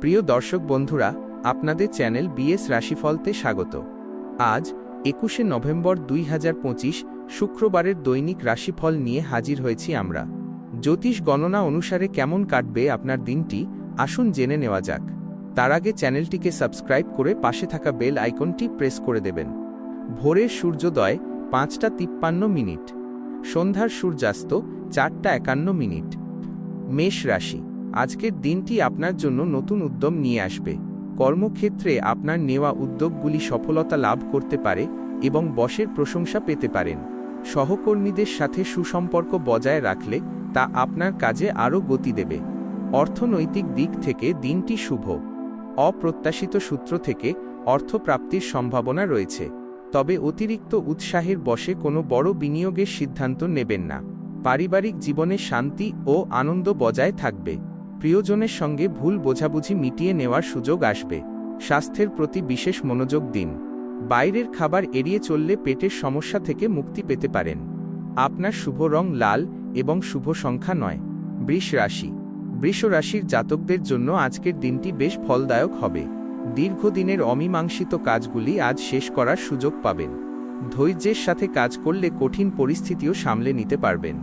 প্রিয় দর্শক বন্ধুরা, আপনাদের চ্যানেল বিএস রাশিফলতে স্বাগত। আজ, একুশে নভেম্বর দুই হাজার পঁচিশ, শুক্রবারের দৈনিক রাশিফল নিয়ে হাজির হয়েছি আমরা। জ্যোতিষ গণনা অনুসারে কেমন কাটবে আপনার দিনটি, আসুন জেনে নেওয়া যাক। তার আগে চ্যানেলটিকে সাবস্ক্রাইব করে পাশে থাকা বেল আইকনটি প্রেস করে দেবেন। ভোরের সূর্যোদয়, পাঁচটা তিপ্পান্ন মিনিট। সন্ধ্যার সূর্যাস্ত, চারটা একান্ন মিনিট। মেষ রাশি আজকের দিনটি আপনার জন্য নতুন উদ্যম নিয়ে আসবে। কর্মক্ষেত্রে আপনার নেওয়া উদ্যোগগুলি সফলতা লাভ করতে পারে এবং বসের প্রশংসা পেতে পারেন। সহকর্মীদের সাথে সুসম্পর্ক বজায় রাখলে তা আপনার কাজে আরও গতি দেবে। অর্থনৈতিক দিক থেকে দিনটি শুভ। অপ্রত্যাশিত সূত্র থেকে অর্থপ্রাপ্তির সম্ভাবনা রয়েছে। তবে অতিরিক্ত উৎসাহের বসে কোনো বড় বিনিয়োগের সিদ্ধান্ত নেবেন না। পারিবারিক জীবনে শান্তি ও আনন্দ বজায় থাকবে। প্রিয়জনের সঙ্গে ভুল বোঝাবুঝি মিটিয়ে নেওয়ার সুযোগ আসবে। স্বাস্থ্যের প্রতি বিশেষ মনোযোগ দিন। বাইরের খাবার এড়িয়ে চললে পেটের সমস্যা থেকে মুক্তি পেতে পারেন। আপনার শুভ রং লাল এবং শুভ সংখ্যা নয়। বৃষ রাশি। বৃষ রাশির জাতকদের জন্য আজকের দিনটি বেশ ফলদায়ক হবে। দীর্ঘদিনের অমীমাংসিত কাজগুলি আজ শেষ করার সুযোগ পাবেন। ধৈর্যের সাথে কাজ করলে কঠিন পরিস্থিতিও সামলে নিতে পারবেন।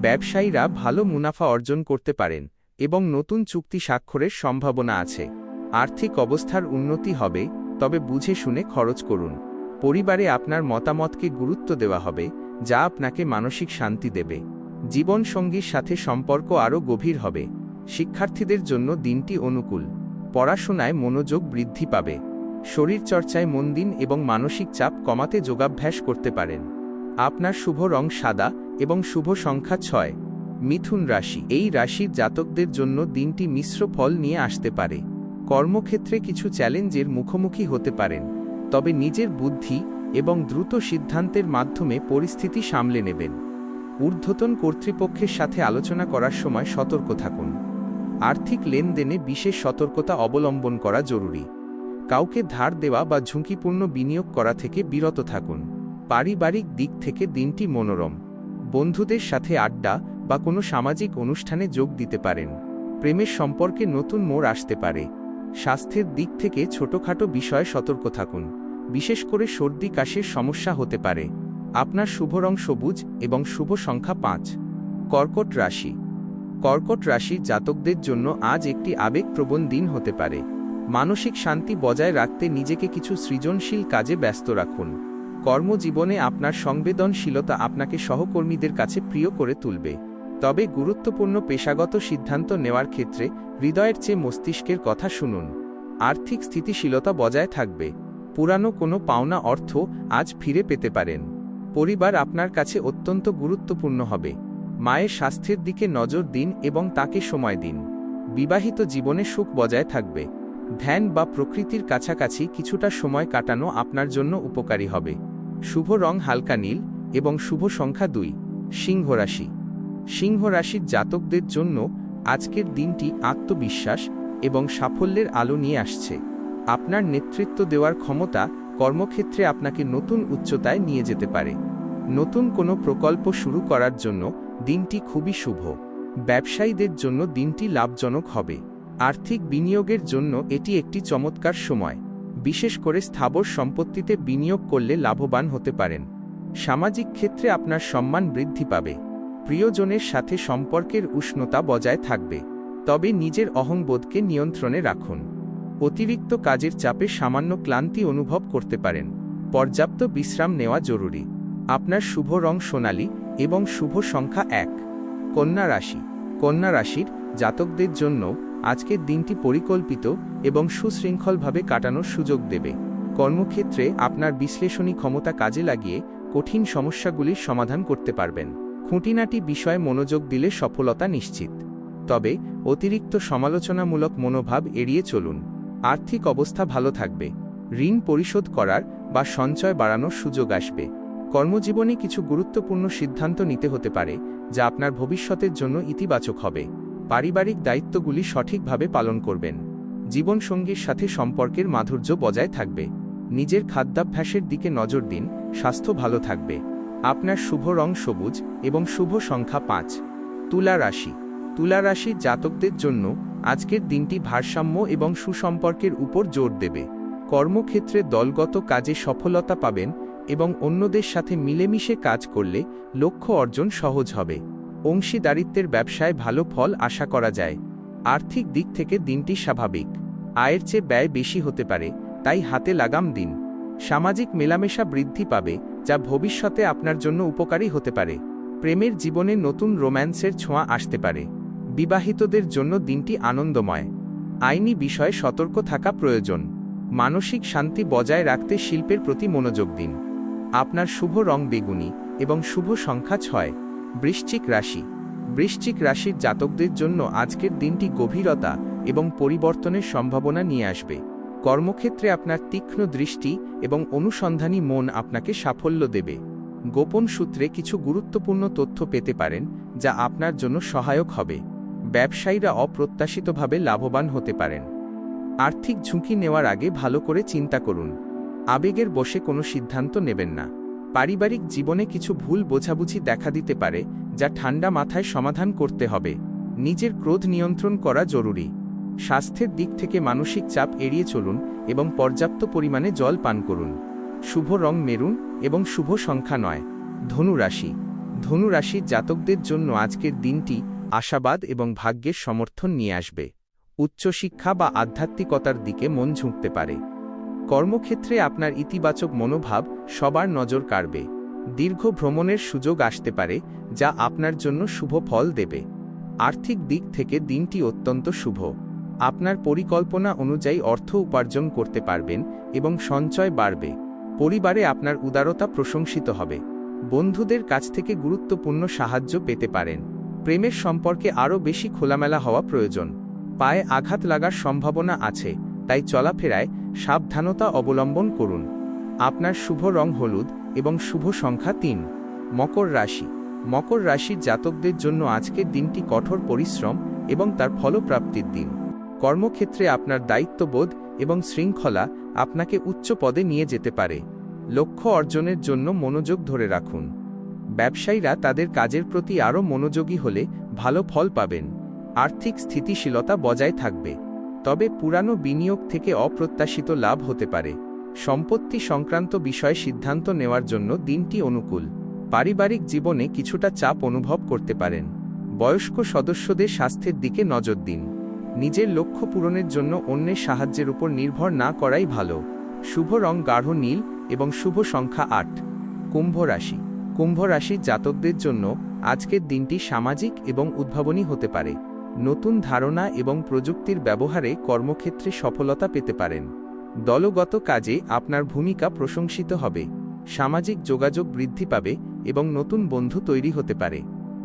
ব্যবসায়ীরা ভালো মুনাফা অর্জন করতে পারেন। এবং নতুন চুক্তি স্বাক্ষরের সম্ভাবনা আছে। আর্থিক অবস্থার উন্নতি হবে, তবে বুঝে শুনে খরচ করুন। পরিবারে আপনার মতামতকে গুরুত্ব দেওয়া হবে, যা আপনাকে মানসিক শান্তি দেবে। জীবনসঙ্গীর সাথে সম্পর্ক আরও গভীর হবে। শিক্ষার্থীদের জন্য দিনটি অনুকূল। পড়াশোনায় মনোযোগ বৃদ্ধি পাবে। শরীরচর্চায় মন দিন এবং মানসিক চাপ কমাতে যোগাভ্যাস করতে পারেন। আপনার শুভ রং সাদা এবং শুভ সংখ্যা ছয়। মিথুন রাশি। এই রাশির জাতকদের জন্য দিনটি মিশ্র ফল নিয়ে আসতে পারে। কর্মক্ষেত্রে কিছু চ্যালেঞ্জের মুখোমুখি হতে পারেন। তবে নিজের বুদ্ধি এবং দ্রুত সিদ্ধান্তের মাধ্যমে পরিস্থিতি সামলে নেবেন। ঊর্ধ্বতন কর্তৃপক্ষের সাথে আলোচনা করার সময় সতর্ক থাকুন। আর্থিক লেনদেনে বিশেষ সতর্কতা অবলম্বন করা জরুরি। কাউকে ধার দেওয়া বা ঝুঁকিপূর্ণ বিনিয়োগ করা থেকে বিরত থাকুন। পারিবারিক দিক থেকে দিনটি মনোরম। বন্ধুদের সাথে আড্ডা বা কোনো সামাজিক অনুষ্ঠানে যোগ দিতে পারেন। প্রেমের সম্পর্কে নতুন মোড় আসতে পারে। স্বাস্থ্যের দিক থেকে ছোটখাটো বিষয়ে সতর্ক থাকুন। বিশেষ করে সর্দি, কাশির সমস্যা হতে পারে। আপনার শুভ রং সবুজ এবং শুভ সংখ্যা পাঁচ। কর্কট রাশি। কর্কট রাশি জাতকদের জন্য আজ একটি আবেগপ্রবণ দিন হতে পারে। মানসিক শান্তি বজায় রাখতে নিজেকে কিছু সৃজনশীল কাজে ব্যস্ত রাখুন। কর্মজীবনে আপনার সংবেদনশীলতা আপনাকে সহকর্মীদের কাছে প্রিয় করে তুলবে। তবে গুরুত্বপূর্ণ পেশাগত সিদ্ধান্ত নেওয়ার ক্ষেত্রে হৃদয়ের চেয়ে মস্তিষ্কের কথা শুনুন। আর্থিক স্থিতিশীলতা বজায় থাকবে। পুরানো কোনো পাওনা অর্থ আজ ফিরে পেতে পারেন। পরিবার আপনার কাছে অত্যন্ত গুরুত্বপূর্ণ হবে। মায়ের স্বাস্থ্যের দিকে নজর দিন এবং তাকে সময় দিন। বিবাহিত জীবনে সুখ বজায় থাকবে। ধ্যান বা প্রকৃতির কাছাকাছি কিছুটা সময় কাটানো আপনার জন্য উপকারী হবে। শুভ রং হালকা নীল এবং শুভ সংখ্যা দুই। সিংহ রাশি। সিংহ রাশির জাতকদের জন্য আজকের দিনটি আত্মবিশ্বাস এবং সাফল্যের আলো নিয়ে আসছে। আপনার নেতৃত্ব দেওয়ার ক্ষমতা কর্মক্ষেত্রে আপনাকে নতুন উচ্চতায় নিয়ে যেতে পারে। নতুন কোনো প্রকল্প শুরু করার জন্য দিনটি খুবই শুভ। ব্যবসায়ীদের জন্য দিনটি লাভজনক হবে। আর্থিক বিনিয়োগের জন্য এটি একটি চমৎকার সময়। বিশেষ করে স্থাবর সম্পত্তিতে বিনিয়োগ করলে লাভবান হতে পারেন। সামাজিক ক্ষেত্রে আপনার সম্মান বৃদ্ধি পাবে। প্রিয়জনের সাথে সম্পর্কের উষ্ণতা বজায় থাকবে, তবে নিজের অহংবোধকে নিয়ন্ত্রণে রাখুন। অতিরিক্ত কাজের চাপে সামান্য ক্লান্তি অনুভব করতে পারেন। পর্যাপ্ত বিশ্রাম নেওয়া জরুরি। আপনার শুভ রং সোনালী এবং শুভ সংখ্যা এক। কন্যা রাশি। কন্যা রাশির জাতকদের জন্য আজকের দিনটি পরিকল্পিত এবং সুশৃঙ্খলভাবে কাটানোর সুযোগ দেবে। কর্মক্ষেত্রে আপনার বিশ্লেষণী ক্ষমতা কাজে লাগিয়ে কঠিন সমস্যাগুলির সমাধান করতে পারবেন। খুঁটিনাটি বিষয়ে মনোযোগ দিলে সফলতা নিশ্চিত। তবে, অতিরিক্ত সমালোচনামূলক মনোভাব এড়িয়ে চলুন। আর্থিক অবস্থা ভালো থাকবে। ঋণ পরিশোধ করার বা সঞ্চয় বাড়ানোর সুযোগ আসবে। কর্মজীবনে কিছু গুরুত্বপূর্ণ সিদ্ধান্ত নিতে হতে পারে, যা আপনার ভবিষ্যতের জন্য ইতিবাচক হবে। পারিবারিক দায়িত্বগুলি সঠিকভাবে পালন করবেন। জীবনসঙ্গীর সাথে সম্পর্কের মাধুর্য বজায় থাকবে। নিজের খাদ্যাভ্যাসের দিকে নজর দিন, স্বাস্থ্য ভালো থাকবে। আপনার শুভ রং সবুজ এবং শুভ সংখ্যা পাঁচ। তুলা রাশি। তুলা রাশির জাতকদের জন্য আজকের দিনটি ভারসাম্য এবং সুসম্পর্কের উপর জোর দেবে। কর্মক্ষেত্রে দলগত কাজে সফলতা পাবেন এবং অন্যদের সাথে মিলেমিশে কাজ করলে লক্ষ্য অর্জন সহজ হবে। অংশীদারিত্বের ব্যবসায় ভালো ফল আশা করা যায়। আর্থিক দিক থেকে দিনটি স্বাভাবিক। আয়ের চেয়ে ব্যয় বেশি হতে পারে, তাই হাতে লাগাম দিন। সামাজিক মেলামেশা বৃদ্ধি পাবে, যা ভবিষ্যতে আপনার জন্য উপকারী হতে পারে। প্রেমের জীবনে নতুন রোম্যান্সের ছোঁয়া আসতে পারে। বিবাহিতদের জন্য দিনটি আনন্দময়। আইনি বিষয়ে সতর্ক থাকা প্রয়োজন। মানসিক শান্তি বজায় রাখতে শিল্পের প্রতি মনোযোগ দিন। আপনার শুভ রং বেগুনি এবং শুভ সংখ্যা ছয়। বৃশ্চিক রাশি। বৃশ্চিক রাশির জাতকদের জন্য আজকের দিনটি গভীরতা এবং পরিবর্তনের সম্ভাবনা নিয়ে আসবে। কর্মক্ষেত্রে আপনার তীক্ষ্ণ দৃষ্টি এবং অনুসন্ধানী মন আপনাকে সাফল্য দেবে। গোপন সূত্রে কিছু গুরুত্বপূর্ণ তথ্য পেতে পারেন, যা আপনার জন্য সহায়ক হবে। ব্যবসায়ীরা অপ্রত্যাশিতভাবে লাভবান হতে পারেন। আর্থিক ঝুঁকি নেওয়ার আগে ভালো করে চিন্তা করুন। আবেগের বসে কোনো সিদ্ধান্ত নেবেন না। পারিবারিক জীবনে কিছু ভুল বোঝাবুঝি দেখা দিতে পারে, যা ঠান্ডা মাথায় সমাধান করতে হবে। নিজের ক্রোধ নিয়ন্ত্রণ করা জরুরি। স্বাস্থ্যের দিক থেকে মানসিক চাপ এড়িয়ে চলুন এবং পর্যাপ্ত পরিমাণে জল পান করুন। শুভ রং মেরুন এবং শুভ সংখ্যা নয়। ধনুরাশি। ধনুরাশির জাতকদের জন্য আজকের দিনটি আশাবাদ এবং ভাগ্যের সমর্থন নিয়ে আসবে। উচ্চশিক্ষা বা আধ্যাত্মিকতার দিকে মন ঝুঁকতে পারে। কর্মক্ষেত্রে আপনার ইতিবাচক মনোভাব সবার নজর কাড়বে। দীর্ঘ ভ্রমণের সুযোগ আসতে পারে, যা আপনার জন্য শুভ ফল দেবে। আর্থিক দিক থেকে দিনটি অত্যন্ত শুভ। আপনার পরিকল্পনা অনুযায়ী অর্থ উপার্জন করতে পারবেন এবং সঞ্চয় বাড়বে। পরিবারে আপনার উদারতা প্রশংসিত হবে। বন্ধুদের কাছ থেকে গুরুত্বপূর্ণ সাহায্য পেতে পারেন। প্রেমের সম্পর্কে আরও বেশি খোলামেলা হওয়া প্রয়োজন। পায়ে আঘাত লাগার সম্ভাবনা আছে, তাই চলাফেরায় সাবধানতা অবলম্বন করুন। আপনার শুভ রং হলুদ এবং শুভ সংখ্যা তিন। মকর রাশি। মকর রাশির জাতকদের জন্য আজকের দিনটি কঠোর পরিশ্রম এবং তার ফলপ্রাপ্তির দিন। কর্মক্ষেত্রে আপনার দায়িত্ববোধ এবং শৃঙ্খলা আপনাকে উচ্চ পদে নিয়ে যেতে পারে। লক্ষ্য অর্জনের জন্য মনোযোগ ধরে রাখুন। ব্যবসায়ীরা তাদের কাজের প্রতি আরও মনোযোগী হলে ভালো ফল পাবেন। আর্থিক স্থিতিশীলতা বজায় থাকবে। তবে পুরানো বিনিয়োগ থেকে অপ্রত্যাশিত লাভ হতে পারে। সম্পত্তি সংক্রান্ত বিষয়ে সিদ্ধান্ত নেওয়ার জন্য দিনটি অনুকূল। পারিবারিক জীবনে কিছুটা চাপ অনুভব করতে পারেন। বয়স্ক সদস্যদের স্বাস্থ্যের দিকে নজর দিন। নিজের লক্ষ্য পূরণের জন্য অন্যের সাহায্যের উপর নির্ভর না করাই ভালো। শুভ রং গাঢ় নীল এবং শুভ সংখ্যা আট। কুম্ভ রাশি। কুম্ভ রাশির জাতকদের জন্য আজকের দিনটি সামাজিক এবং উদ্ভাবনী হতে পারে। নতুন ধারণা এবং প্রযুক্তির ব্যবহারে কর্মক্ষেত্রে সফলতা পেতে পারেন। দলগত কাজে আপনার ভূমিকা প্রশংসিত হবে। সামাজিক যোগাযোগ বৃদ্ধি পাবে এবং নতুন বন্ধু তৈরি হতে পারে।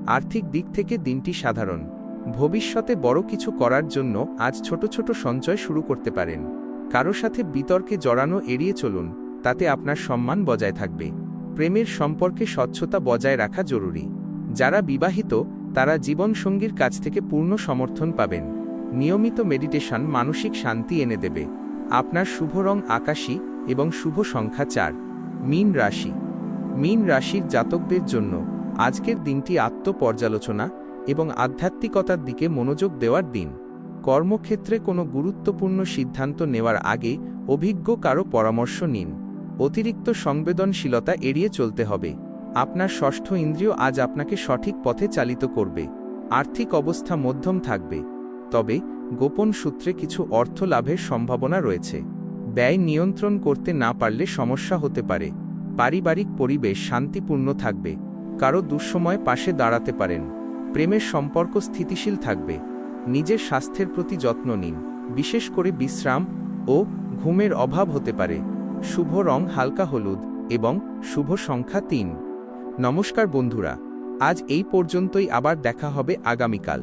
আর্থিক দিক থেকে দিনটি সাধারণ। ভবিষ্যতে বড় কিছু করার জন্য আজ ছোট ছোট সঞ্চয় শুরু করতে পারেন। কারও সাথে বিতর্কে জড়ানো এড়িয়ে চলুন, তাতে আপনার সম্মান বজায় থাকবে। প্রেমের সম্পর্কে স্বচ্ছতা বজায় রাখা জরুরি। যারা বিবাহিত, তারা জীবনসঙ্গীর কাছ থেকে পূর্ণ সমর্থন পাবেন। নিয়মিত মেডিটেশন মানসিক শান্তি এনে দেবে। আপনার শুভ রং আকাশী এবং শুভ সংখ্যা চার। মীন রাশি। মীন রাশির জাতকদের জন্য আজকের দিনটি আত্মপর্যালোচনা এবং আধ্যাত্মিকতার দিকে মনোযোগ দেওয়ার দিন। কর্মক্ষেত্রে কোনো গুরুত্বপূর্ণ সিদ্ধান্ত নেওয়ার আগে অভিজ্ঞ কারও পরামর্শ নিন। অতিরিক্ত সংবেদনশীলতা এড়িয়ে চলতে হবে। আপনার ষষ্ঠ ইন্দ্রিয় আজ আপনাকে সঠিক পথে চালিত করবে। আর্থিক অবস্থা মধ্যম থাকবে। তবে গোপন সূত্রে কিছু অর্থ লাভের সম্ভাবনা রয়েছে। ব্যয় নিয়ন্ত্রণ করতে না পারলে সমস্যা হতে পারে। পারিবারিক পরিবেশ শান্তিপূর্ণ থাকবে। কারও দুঃসময় পাশে দাঁড়াতে পারেন। প্রেমের সম্পর্ক স্থিতিশীল থাকবে। নিজের স্বাস্থ্যের প্রতি যত্ন নিন। বিশেষ করে বিশ্রাম ও ঘুমের অভাব হতে পারে। শুভ রং হালকা হলুদ এবং শুভ সংখ্যা তিন। নমস্কার বন্ধুরা, আজ এই পর্যন্তই আবার দেখা হবে আগামীকাল।